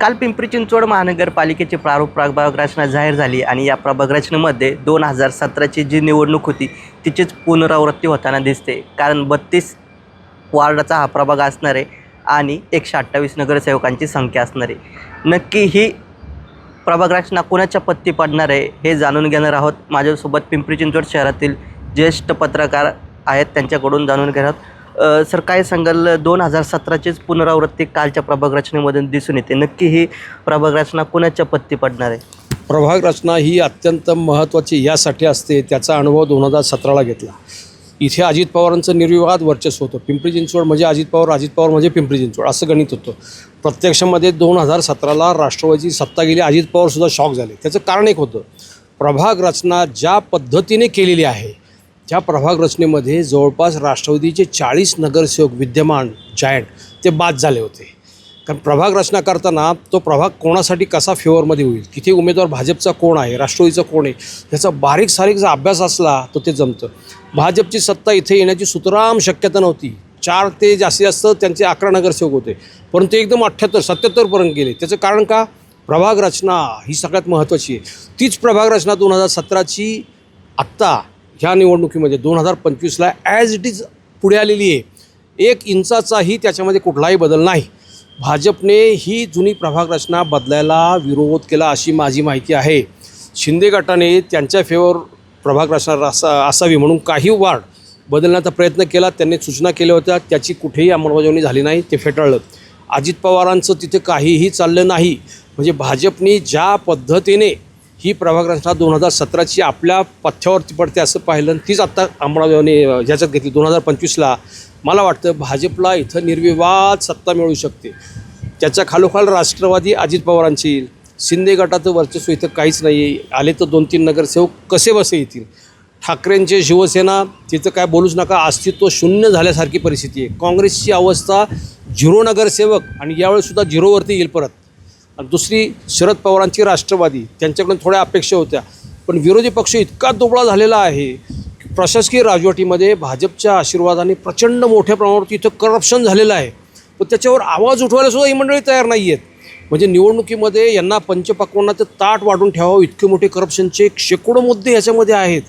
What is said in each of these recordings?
काल पिंपरी चिंचवड महानगरपालिकेची प्रारूप प्रभाग रचना जाहीर झाली आणि या प्रभाग रचनेमध्ये दोन हजार सतराची जी निवडणूक होती तिचीच पुनरावृत्ती होताना दिसते. कारण बत्तीस वार्डाचा हा प्रभाग असणार आहे आणि एकशे अठ्ठावीस नगरसेवकांची संख्या असणार. आहे नक्की ही प्रभाग रचना कोणाच्या पत्ती पडणार आहे हे जाणून घेणार आहोत. माझ्यासोबत पिंपरी चिंचवड शहरातील ज्येष्ठ पत्रकार आहेत त्यांच्याकडून जाणून घेणार आहोत. सर काय सांगाल? दोन हजार सतराचीच पुनरावृत्ती कालच्या प्रभाग रचनेमधून दिसून येते. नक्की ही प्रभाग रचना कोणाच्या पत्ती पडणार आहे? प्रभाग रचना ही अत्यंत महत्त्वाची यासाठी असते त्याचा अनुभव दोन हजार सतराला घेतला. इथे अजित पवारांचं निर्विवाद वर्चस्व होतं. पिंपरी चिंचवड म्हणजे अजित पवार अजित पवार म्हणजे पिंपरी चिंचवड असं गणित होतं. प्रत्यक्षामध्ये दोन हजार सतराला राष्ट्रवादीची सत्ता गेली अजित पवारसुद्धा शॉक झाले. त्याचं कारण एक होतं प्रभाग रचना ज्या पद्धतीने केलेली आहे ज्या प्रभाग रचनेमध्ये जवळपास राष्ट्रवादीचे चाळीस नगरसेवक विद्यमान जायंट ते बाद झाले होते. कारण प्रभाग रचना करताना तो प्रभाग कोणासाठी कसा फेवरमध्ये होईल किती उमेदवार भाजपचा कोण आहे राष्ट्रवादीचा कोण आहे ह्याचा बारीक सारीक जर अभ्यास असला तर ते जमतं. भाजपची सत्ता इथे येण्याची सुतराम शक्यता नव्हती. चार ते जास्तीत जास्त त्यांचे अकरा नगरसेवक होते. परंतु ते एकदम अठ्ठ्याहत्तर सत्याहत्तरपर्यंत गेले. त्याचं कारण का? प्रभाग रचना ही सगळ्यात महत्त्वाची आहे. तीच प्रभाग रचना दोन हजार सतराची आत्ता ह्या निवडणुकीमध्ये दोन हजार पंचवीसला ॲज इट इज पुढे आलेली आहे. एक इंचाचाही त्याच्यामध्ये कुठलाही बदल नाही. भाजपने ही जुनी प्रभाग रचना बदलायला विरोध केला अशी माझी माहिती आहे. शिंदे गटाने त्यांच्या फेवर प्रभाग रचना असा असावी म्हणून काही वार्ड बदलण्याचा प्रयत्न केला. त्यांनी सूचना केल्या होत्या त्याची कुठेही अंमलबजावणी झाली नाही ते फेटाळलं. अजित पवारांचं तिथे काहीही चाललं नाही. म्हणजे भाजपने ज्या पद्धतीने ही प्रभाग्रंथा दोन हजार सतराची आपल्या पथ्यावरती पडते असं पाहिलं आणि तीच आत्ता अंमलबजावणी ह्याच्यात घेतली. दोन हजार पंचवीसला मला वाटतं भाजपला इथं निर्विवाद सत्ता मिळू शकते. त्याच्या खालोखाल राष्ट्रवादी अजित पवारांची येईल. शिंदे गटाचं वर्चस्व इथं काहीच नाही आहे. आले तर दोन तीन नगरसेवक कसे बसे येतील? ठाकरेंचे शिवसेना तिथं काय बोलूच नका अस्तित्व शून्य झाल्यासारखी परिस्थिती आहे. काँग्रेसची अवस्था झिरो नगरसेवक आणि यावेळीसुद्धा झिरोवरती येईल परत. आणि दुसरी शरद पवारांची राष्ट्रवादी त्यांच्याकडून थोड्या अपेक्षा होत्या. पण विरोधी पक्ष इतका दुबळा झालेला आहे की प्रशासकीय राजवटीमध्ये भाजपच्या आशीर्वादाने प्रचंड मोठ्या प्रमाणावरती इथं करप्शन झालेलं आहे. पण त्याच्यावर आवाज उठवायला सुद्धा ही मंडळी तयार नाही आहेत. म्हणजे निवडणुकीमध्ये यांना पंचपक्वांनाचं ताट वाढून ठेवावं इतके मोठे करप्शनचे शेकडो मुद्दे ह्याच्यामध्ये आहेत.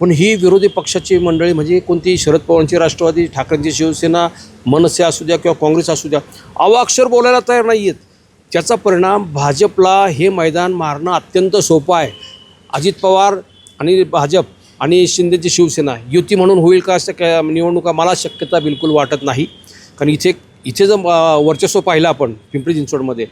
पण ही विरोधी पक्षाची मंडळी म्हणजे कोणती शरद पवारांची राष्ट्रवादी ठाकरेंची शिवसेना मनसे असू द्या किंवा काँग्रेस असू द्या अवाक्षर बोलायला तयार नाही आहेत. त्याचा परिणाम भाजपला हे मैदान मारणं अत्यंत सोपं आहे. अजित पवार आणि भाजप आणि शिंदेची शिवसेना युती म्हणून होईल का असं काय निवडणुका मला शक्यता बिलकुल वाटत नाही. कारण इथे इथे जर वर्चस्व पाहिलं आपण पिंपरी चिंचवडमध्ये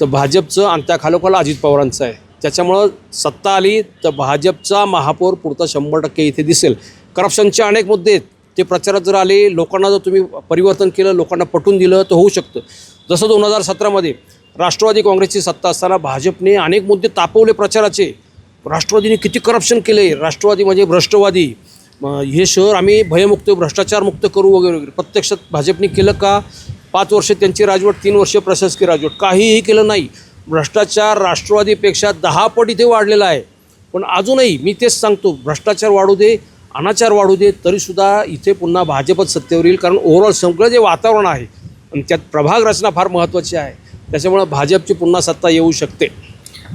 तर भाजपचं आणि त्या खालोखाल अजित पवारांचं आहे. त्याच्यामुळं सत्ता आली तर भाजपचा महापौर पुरता शंभर टक्के इथे दिसेल. करप्शनचे अनेक मुद्दे आहेत. ते प्रचारात जर आले लोकांना जर तुम्ही परिवर्तन केलं लोकांना पटवून दिलं तर होऊ शकतं. जसं दोन हजार सतरामध्ये राष्ट्रवादी काँग्रेसची सत्ता असताना भाजपने अनेक मुद्दे तापवले प्रचाराचे. राष्ट्रवादीने किती करप्शन केले? राष्ट्रवादी म्हणजे भ्रष्टवादी. हे शहर आम्ही भयमुक्त भ्रष्टाचारमुक्त करू वगैरे वगैरे. प्रत्यक्षात भाजपने केलं का? पाच वर्ष त्यांची राजवट तीन वर्ष प्रशासकीय राजवट. काहीही केलं नाही. भ्रष्टाचार राष्ट्रवादीपेक्षा दहा पट इथे वाढलेला आहे. पण अजूनही मी तेच सांगतो भ्रष्टाचार वाढू दे अनाचार वाढू दे तरीसुद्धा इथे पुन्हा भाजपच सत्तेवर येईल. कारण ओव्हरऑल सगळं जे वातावरण आहे आणि त्यात प्रभाग रचना फार महत्त्वाची आहे. त्याच्यामुळं भाजपची पुन्हा सत्ता येऊ शकते.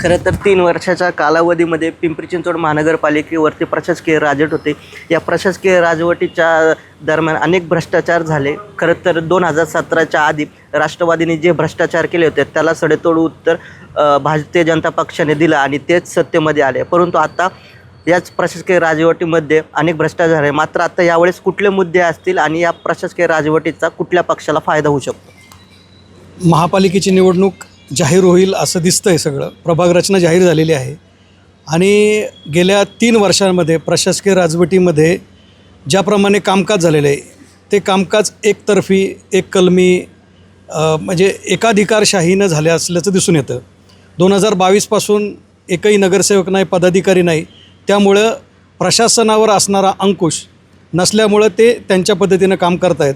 खरं तर तीन वर्षाच्या कालावधीमध्ये पिंपरी चिंचवड महानगरपालिकेवरती प्रशासकीय राजवट होते. या प्रशासकीय राजवटीच्या दरम्यान अनेक भ्रष्टाचार झाले. खरं तर दोन हजार सतराच्या आधी राष्ट्रवादीने जे भ्रष्टाचार केले होते त्याला सडेतोड उत्तर भारतीय जनता पक्षाने दिलं आणि तेच सत्तेमध्ये आले. परंतु आता याच प्रशासकीय राजवटीमध्ये अनेक भ्रष्टाचार आहे. मात्र आता यावेळेस कुठले मुद्दे असतील आणि या प्रशासकीय राजवटीचा कुठल्या पक्षाला फायदा होऊ शकतो? महापालिकेची निवडणूक जाहीर होईल असं दिसतं आहे सगळं. प्रभाग रचना जाहीर झालेली आहे. आणि गेल्या तीन वर्षांमध्ये प्रशासकीय राजवटीमध्ये ज्याप्रमाणे कामकाज झालेलं आहे ते कामकाज एकतर्फी एक कलमी म्हणजे एकाधिकारशाहीनं झाले असल्याचं दिसून येतं. दोन हजार बावीसपासून एकही नगरसेवक नाही पदाधिकारी नाही. त्यामुळं प्रशासनावर असणारा अंकुश नसल्यामुळं ते त्यांच्या पद्धतीनं काम करत आहेत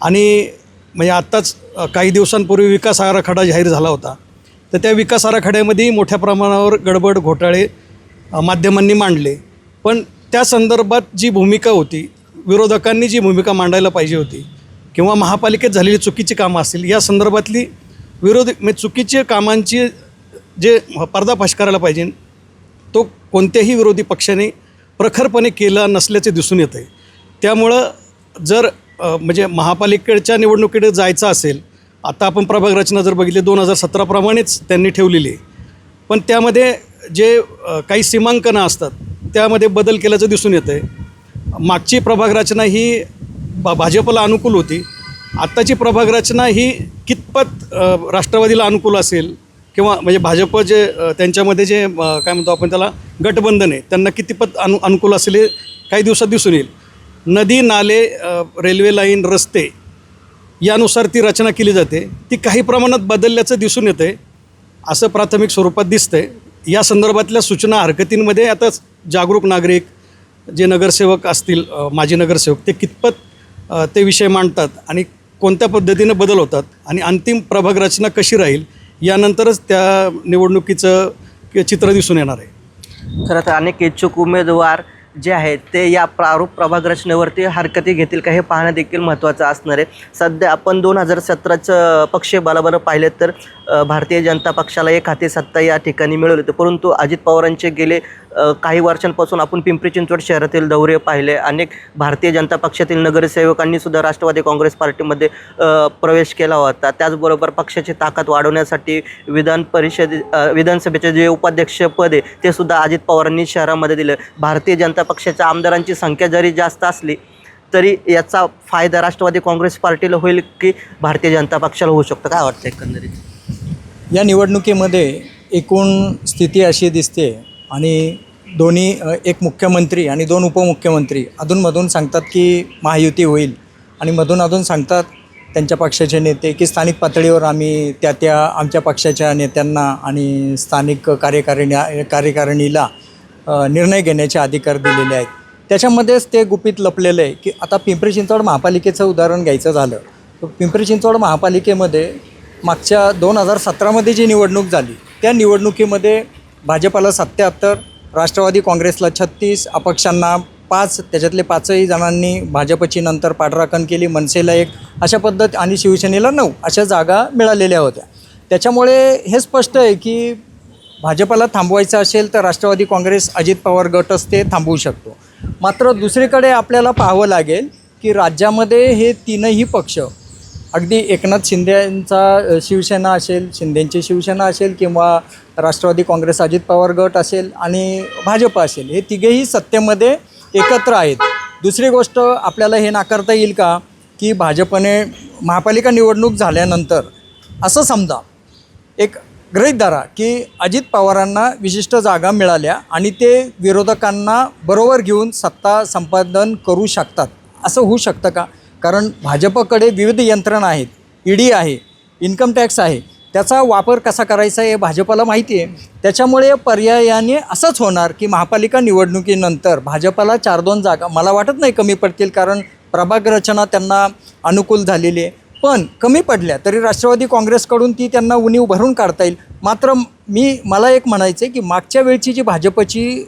आणि म्हणजे आत्ताच काही दिवसांपूर्वी विकास आराखडा जाहीर झाला होता. तर त्या विकास आराखड्यामध्येही मोठ्या प्रमाणावर गडबड घोटाळे माध्यमांनी मांडले. पण त्या संदर्भात जी भूमिका होती विरोधकांनी जी भूमिका मांडायला पाहिजे होती किंवा महापालिकेत झालेली चुकीची कामं असतील या संदर्भातली विरोधी म्हणजे चुकीच्या कामांची जे पर्दाफाश करायला पाहिजे तो कोणत्याही विरोधी पक्षाने प्रखरपणे केला नसल्याचे दिसून येतं आहे त्यामुळं जर म्हणजे महापालिकेच्या निवडणुकीकडे जायचं असेल आता आपण प्रभाग रचना जर बघितली दोन हजार सतराप्रमाणेच त्यांनी ठेवलेली आहे. पण त्यामध्ये जे काही सीमांकनं असतात त्यामध्ये बदल केल्याचं दिसून येतं आहे मागची प्रभाग रचना ही भा भाजपला अनुकूल होती. आत्ताची प्रभाग रचना ही कितपत राष्ट्रवादीला अनुकूल असेल किंवा म्हणजे भाजप जे त्यांच्यामध्ये जे काय म्हणतो आपण त्याला गटबंधन आहे त्यांना कितीपत अनु अनुकूल असेल हे काही दिवसात दिसून येईल. नदी नाले रेल्वे लाईन रस्ते यानुसार ती रचना केली जाते. ती काही प्रमाणात बदलल्याचं दिसून येतं आहे असं प्राथमिक स्वरूपात दिसतंय. या संदर्भातल्या सूचना हरकतींमध्ये आता जागरूक नागरिक जे नगरसेवक असतील माजी नगरसेवक ते कितपत ते विषय मांडतात आणि कोणत्या पद्धतीनं बदल होतात आणि अंतिम प्रभाग रचना कशी राहील यानंतरच त्या निवडणुकीचं चित्र दिसून येणार आहे. खरं तर अनेक इच्छुक उमेदवार जे आहेत ते या प्रारूप प्रभाग रचनेवरती हरकती घेतील का हे पाहणं देखील महत्त्वाचं असणार आहे. सध्या आपण दोन हजार सतराचं पक्ष बरोबर पाहिलं तर भारतीय जनता पक्षाला एक हाती सत्ता या ठिकाणी मिळवली होती. परंतु अजित पवारांचे गेले काही वर्षांपासून आपण पिंपरी चिंचवड शहरातील दौरे पाहिले. अनेक भारतीय जनता पक्षातील नगरसेवकांनी सुद्धा राष्ट्रवादी काँग्रेस पार्टीमध्ये प्रवेश केला होता. त्याचबरोबर पक्षाची ताकद वाढवण्यासाठी विधान परिषद विधानसभेचे जे उपाध्यक्षपद आहे ते सुद्धा अजित पवारांनी शहरामध्ये दिलं. भारतीय जनता पक्षाच्या आमदारांची संख्या जरी जास्त असली तरी याचा फायदा राष्ट्रवादी काँग्रेस पार्टीला होईल की भारतीय जनता पक्षाला होऊ शकतो? काय वाटतं एकंदरीत? या निवडणुकीमध्ये एकूण स्थिती अशी दिसते आणि दोन्ही एक मुख्यमंत्री आणि दोन उपमुख्यमंत्री अधूनमधून सांगतात की महायुती होईल. आणि मधून अधून सांगतात त्यांच्या पक्षाचे नेते की स्थानिक पातळीवर आम्ही त्या त्या आमच्या पक्षाच्या नेत्यांना आणि स्थानिक कार्यकारिणी कार्यकारिणीला निर्णय घेण्याचे अधिकार दिलेले आहेत. त्याच्यामध्येच ते गुपित लपलेलं आहे की आता पिंपरी चिंचवड महापालिकेचं उदाहरण घ्यायचं झालं. तर पिंपरी चिंचवड महापालिकेमध्ये मागच्या दोन हजार सतरामध्ये जी निवडणूक झाली त्या निवडणुकीमध्ये भाजपाला सत्याहत्तर राष्ट्रवादी काँग्रेसला छत्तीस अपक्षांना पाच त्याच्यातले पाचही जणांनी भाजपची नंतर पाठराखण केली मनसेला एक. अशा पद्धत आणि शिवसेनेला नऊ अशा जागा मिळालेल्या होत्या. त्याच्यामुळे हे स्पष्ट आहे की भाजपाला थांबवायचं असेल तर राष्ट्रवादी काँग्रेस अजित पवार गटच ते थांबवू शकतो. मात्र दुसरीकडे आपल्याला पाहावं लागेल की राज्यामध्ये हे तीनही पक्ष अगदी एकनाथ शिंदेंचा यांचा शिवसेना असेल शिंदेंची शिवसेना असेल किंवा राष्ट्रवादी काँग्रेस अजित पवार गट असेल आणि भाजप असेल हे तिघेही सत्तेमध्ये एकत्र आहेत. दुसरी गोष्ट आपल्याला हे नाकारता येईल का की भाजपने महापालिका निवडणूक झाल्यानंतर असं समजा एक गृहीत धरा की अजित पवारांना विशिष्ट जागा मिळाल्या आणि ते विरोधकांना बरोबर घेऊन सत्ता संपादन करू शकतात. असं होऊ शकतं का? कारण भाजपकडे विविध यंत्रणा आहेत ईडी आहे इन्कम टॅक्स आहे त्याचा वापर कसा करायचा हे भाजपला माहिती आहे. त्याच्यामुळे पर्यायाने असंच होणार की महापालिका निवडणुकीनंतर भाजपाला चार दोन जागा मला वाटत नाही कमी पडतील कारण प्रभाग रचना त्यांना अनुकूल झालेली आहे. पण कमी पडल्या तरी राष्ट्रवादी काँग्रेसकडून ती त्यांना उणीव भरून काढता येईल. मात्र मी मला एक म्हणायचं आहे की मागच्या वेळची जी भाजपची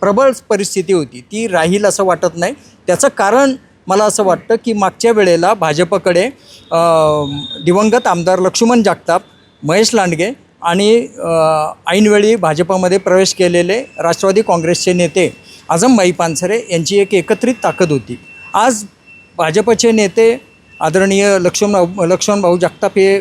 प्रबळ परिस्थिती होती ती राहील असं वाटत नाही. त्याचं कारण मला असं वाटतं की मागच्या वेळेला भाजपकडे दिवंगत आमदार लक्ष्मण जगताप महेश लांडगे आणि ऐनवेळी भाजपमध्ये प्रवेश केलेले राष्ट्रवादी काँग्रेसचे नेते आझमबाई पानसरे यांची एक एकत्रित ताकद होती. आज भाजपचे नेते आदरणीय लक्ष्मण लक्ष्मणभाऊ जगताप हे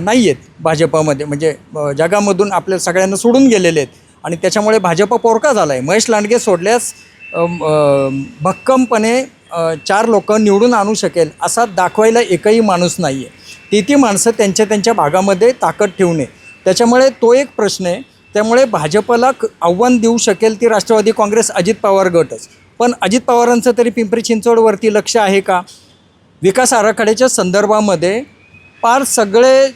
नाही आहेत भाजपमध्ये. म्हणजे जगामधून आपल्या सगळ्यांना सोडून गेलेले आहेत आणि त्याच्यामुळे भाजप पोरका झाला आहे महेश लांडगे सोडल्यास भक्कमपणे चार लोक निवडून आणू शकेल असा दाखवायला एकही माणूस नाही आहे ती ती माणसं त्यांच्या त्यांच्या भागामध्ये ताकद ठेवणे. त्याच्यामुळे तो एक प्रश्न आहे. त्यामुळे भाजपला आव्हान देऊ शकेल ती राष्ट्रवादी काँग्रेस अजित पवार गटच. पण अजित पवारांचं तरी पिंपरी चिंचवडवरती लक्ष आहे का? विकास आराखड्याच्या संदर्भामध्ये फार सगळे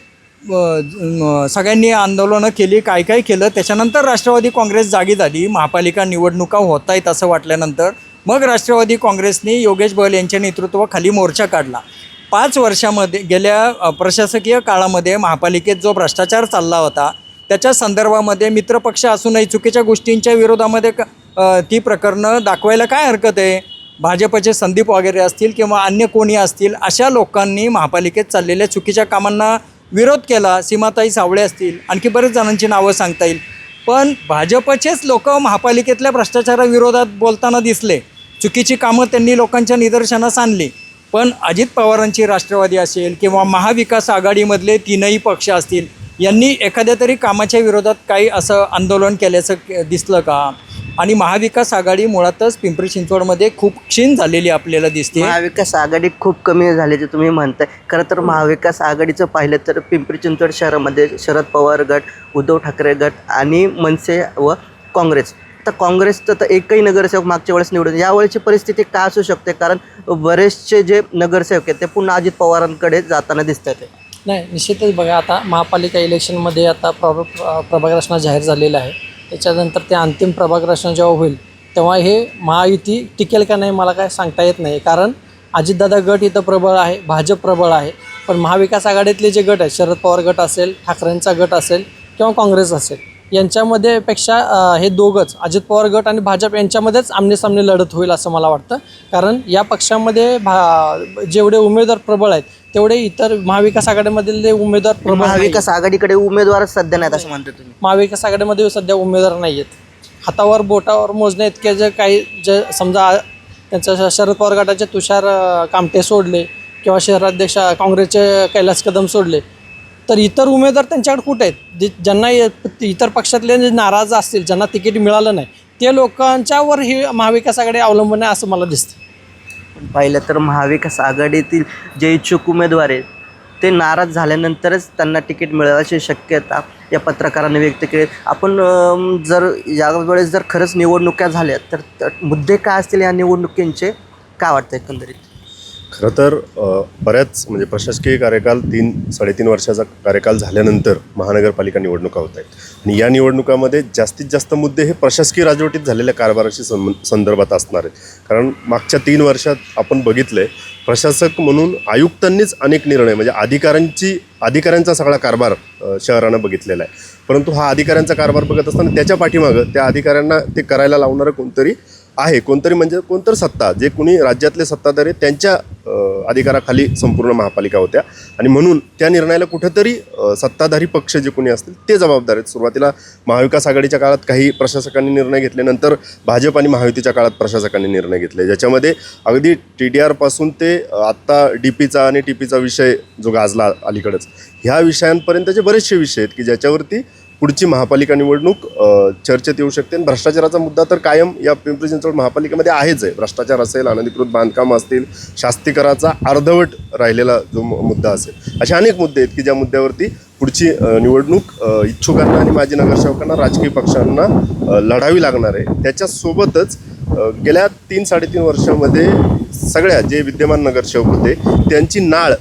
सगळ्यांनी आंदोलनं केली काय काय केलं त्याच्यानंतर राष्ट्रवादी काँग्रेस जागी झाली महापालिका निवडणुका होत आहेत असं वाटल्यानंतर मग राष्ट्रवादी काँग्रेसने योगेश बहल यांच्या नेतृत्वाखाली मोर्चा काढला. पाच वर्षामध्ये गेल्या प्रशासकीय काळामध्ये महापालिकेत जो भ्रष्टाचार चालला होता त्याच्या संदर्भामध्ये मित्रपक्ष असूनही चुकीच्या गोष्टींच्या विरोधामध्ये क ती प्रकरणं दाखवायला काय हरकत आहे? भाजपचे संदीप वगैरे असतील किंवा अन्य कोणी असतील अशा लोकांनी महापालिकेत चाललेल्या चुकीच्या कामांना विरोध केला. सीमाताई सावळे असतील आणखी बरेच जणांची नावं सांगता येईल. पण भाजपचेच लोक महापालिकेतल्या भ्रष्टाचाराविरोधात बोलताना दिसले. चुकीची कामं त्यांनी लोकांच्या निदर्शनास आणली. पण अजित पवारांची राष्ट्रवादी असेल किंवा महाविकास आघाडीमधले तीनही पक्ष असतील यांनी एखाद्या तरी कामाच्या विरोधात काही असं आंदोलन केल्याचं दिसलं का? आणि महाविकास आघाडी मुळातच पिंपरी चिंचवडमध्ये खूप क्षीण झालेली आपल्याला दिसते. महाविकास आघाडी खूप कमी झाल्याचे तुम्ही म्हणताय. खरं तर महाविकास आघाडीचं पाहिलं तर पिंपरी चिंचवड शहरामध्ये शरद पवार गट उद्धव ठाकरे गट आणि मनसे व काँग्रेस. तर काँग्रेसचं तर एकही नगरसेवक मागच्या वेळेस निवडून यावेळेची परिस्थिती काय असू शकते? कारण बरेचसे जे नगरसेवक आहेत ते पुन्हा अजित पवारांकडे जाताना दिसत आहेत नाही निश्चितच बघा आता महापालिका इलेक्शनमध्ये आता प्रभ प्रभाग रचना जाहीर झालेल्या आहे. त्याच्यानंतर ते अंतिम प्रभाग रचना जेव्हा होईल तेव्हा हे महायुती टिकेल का नाही मला काय सांगता येत नाही. कारण अजितदादा गट इथं प्रबळ आहे भाजप प्रबळ आहे. पण महाविकास आघाडीतले जे गट आहेत शरद पवार गट असेल ठाकरेंचा गट असेल किंवा काँग्रेस असेल यांच्यामध्ये पेक्षा हे दोघंच अजित पवार गट आणि भाजप यांच्यामध्येच आमनेसामने लढत होईल असं मला वाटतं. कारण या पक्षामध्ये भा जेवढे उमेदवार प्रबळ आहेत तेवढे इतर महाविकास आघाडीमधील उमेदवार प्रबळ. महाविकास आघाडीकडे उमेदवारच सध्या नाहीत असं म्हणतो तुम्ही. महाविकास आघाडीमध्ये सध्या उमेदवार नाही आहेत. हातावर बोटावर मोजणे इतके जे काही जे समजा त्यांच्या शरद पवार गटाचे तुषार कामटे सोडले किंवा शहराध्यक्ष काँग्रेसचे कैलास कदम सोडले तर इतर उमेदवार त्यांच्याकडे कुठे आहेत? जे ज्यांना इतर पक्षातले जे नाराज असतील ज्यांना तिकीट मिळालं नाही ते लोकांच्यावर ही महाविकास आघाडी अवलंबून आहे असं मला दिसतं पाहिलं तर महाविकास आघाडीतील जे इच्छुक उमेदवार आहेत ते नाराज झाल्यानंतरच त्यांना तिकीट मिळायची शक्यता या पत्रकारांनी व्यक्त केली. आपण जर यावेळेस जर खरंच निवडणुका झाल्या तर तर मुद्दे काय असतील या निवडणुकींचे? काय वाटतं एकंदरीत? खरं तर बऱ्याच म्हणजे प्रशासकीय कार्यकाल तीन साडेतीन वर्षाचा कार्यकाल झाल्यानंतर महानगरपालिका निवडणुका होत आहेत. आणि या निवडणुकामध्ये जास्तीत जास्त मुद्दे हे प्रशासकीय राजवटीत झालेल्या कारभाराशी सं संदर्भात असणार आहेत. कारण मागच्या तीन वर्षात आपण बघितलं आहे प्रशासक म्हणून आयुक्तांनीच अनेक निर्णय म्हणजे अधिकाऱ्यांची अधिकाऱ्यांचा सगळा कारभार शहरानं बघितलेला आहे. परंतु हा अधिकाऱ्यांचा कारभार बघत असताना त्याच्या पाठीमागं त्या अधिकाऱ्यांना ते करायला लावणारं कोणतरी आहे कोणतरी म्हणजे कोणतरी सत्ता जे कुणी राज्यातले सत्ताधारी त्यांच्या अधिकाराखाली संपूर्ण महापालिका होत्या. आणि म्हणून त्या निर्णयाला कुठंतरी सत्ताधारी पक्ष जे कोणी असतील ते जबाबदार आहेत. सुरुवातीला महाविकास आघाडीच्या काळात काही प्रशासकांनी निर्णय घेतले नंतर भाजप आणि महायुतीच्या काळात प्रशासकांनी निर्णय घेतले. ज्याच्यामध्ये अगदी टी डी आरपासून ते आत्ता डी पीचा आणि टी पीचा विषय जो गाजला अलीकडंच ह्या विषयांपर्यंतचे बरेचसे विषय आहेत की ज्याच्यावरती पुढची महापालिका निवडणूक चर्चेत येऊ शकते. आणि भ्रष्टाचाराचा मुद्दा तर कायम या पिंपरी चिंचवड महापालिकेमध्ये आहेच आहे. भ्रष्टाचार असेल अनधिकृत बांधकाम असतील शास्तीकराचा अर्धवट राहिलेला जो मुद्दा असेल. असे अनेक मुद्दे आहेत की ज्या मुद्द्यावरती पुढची निवडणूक इच्छुकांना आणि माजी नगरसेवकांना राजकीय पक्षांना लढावी लागणार आहे. त्याच्यासोबतच गेल्या तीन साडेतीन वर्षामध्ये सगळ्या जे विद्यमान नगरसेवक होते त्यांची नाळ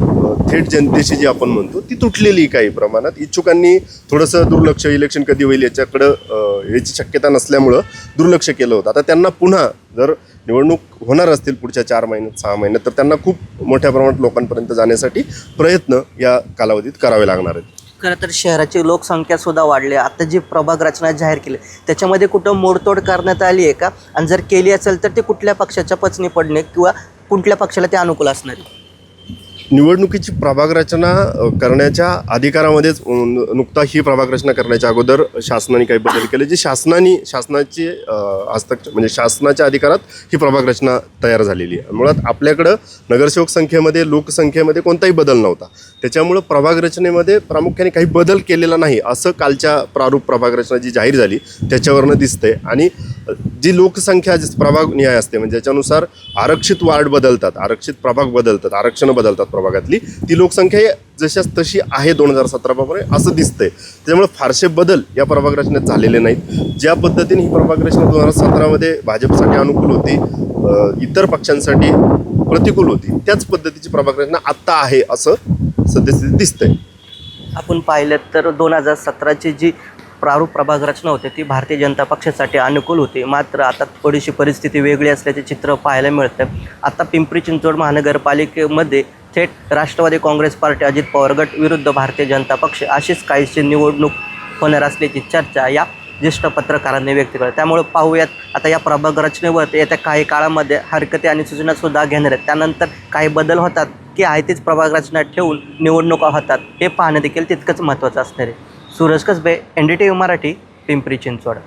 थेट जनतेशी जी आपण म्हणतो ती तुटलेली काही प्रमाणात. इच्छुकांनी थोडंसं दुर्लक्ष इलेक्शन कधी होईल याच्याकडं याची शक्यता नसल्यामुळं दुर्लक्ष केलं होतं. आता त्यांना पुन्हा जर निवडणूक होणार असतील पुढच्या चार महिन्यात सहा महिन्यात तर त्यांना खूप मोठ्या प्रमाणात लोकांपर्यंत जाण्यासाठी प्रयत्न या कालावधीत करावे लागणार आहेत. खरं तर शहराची लोकसंख्या सुद्धा वाढली. आता जी प्रभाग रचना जाहीर केली त्याच्यामध्ये कुठं मोडतोड करण्यात आली आहे का? आणि जर केली असेल तर ते कुठल्या पक्षाच्या पचनी पडणे किंवा कुठल्या पक्षाला ते अनुकूल असणार निवडणुकीची प्रभाग रचना करण्याच्या अधिकारामध्येच नुकता ही प्रभाग रचना करण्याच्या अगोदर शासनाने काही बदल केले जे शासनाने शासनाचे हस्तक्षेप म्हणजे शासनाच्या अधिकारात ही प्रभाग रचना तयार झालेली आहे. मुळात आपल्याकडं नगरसेवक संख्येमध्ये लोकसंख्येमध्ये कोणताही बदल नव्हता. त्याच्यामुळं प्रभाग रचनेमध्ये प्रामुख्याने काही बदल केलेला नाही असं कालच्या प्रारूप प्रभाग रचना जी जाहीर झाली त्याच्यावरनं दिसते आणि जी लोकसंख्या जी प्रभाग निहाय असते म्हणजे ज्याच्यानुसार आरक्षित वार्ड बदलतात आरक्षित प्रभाग बदलतात आरक्षणं बदलतात प्रभागातली. ती लोकसंख्या जशाच तशी आहे दोन हजार सतराप्रमाणे असं दिसतंय. त्याच्यामुळे फारसे बदल या प्रभाग रचनेत झालेले नाहीत. ज्या पद्धतीने ही प्रभाग रचना दोन हजार सतरामध्ये भाजपसाठी अनुकूल होती इतर पक्षांसाठी प्रतिकूल होती त्याच पद्धतीची प्रभाग रचना आत्ता आहे असं सद्यस्थिती दिसतंय. आपण पाहिलं तर दोन हजार सतराची जी प्रारूप प्रभाग रचना होती ती भारतीय जनता पक्षासाठी अनुकूल होती. मात्र आता थोडीशी परिस्थिती वेगळी असल्याचे चित्र पाहायला मिळतं आता पिंपरी चिंचवड महानगरपालिकेमध्ये थेट राष्ट्रवादी काँग्रेस पार्टी अजित पवार गट विरुद्ध भारतीय जनता पक्ष अशीच काहीशी निवडणूक होणार असल्याची चर्चा या ज्येष्ठ पत्रकारांनी व्यक्त केली. त्यामुळे पाहूयात आता या प्रभाग रचनेवर येत्या काही काळामध्ये हरकती आणि सूचनासुद्धा घेणार आहेत. त्यानंतर काही बदल होतात की आहे तीच प्रभाग रचना ठेवून निवडणुका होतात हे पाहणं देखील तितकंच महत्त्वाचं असणार आहे. Suraj Kasbe N D T V Marathi Pimpri Chinchwad.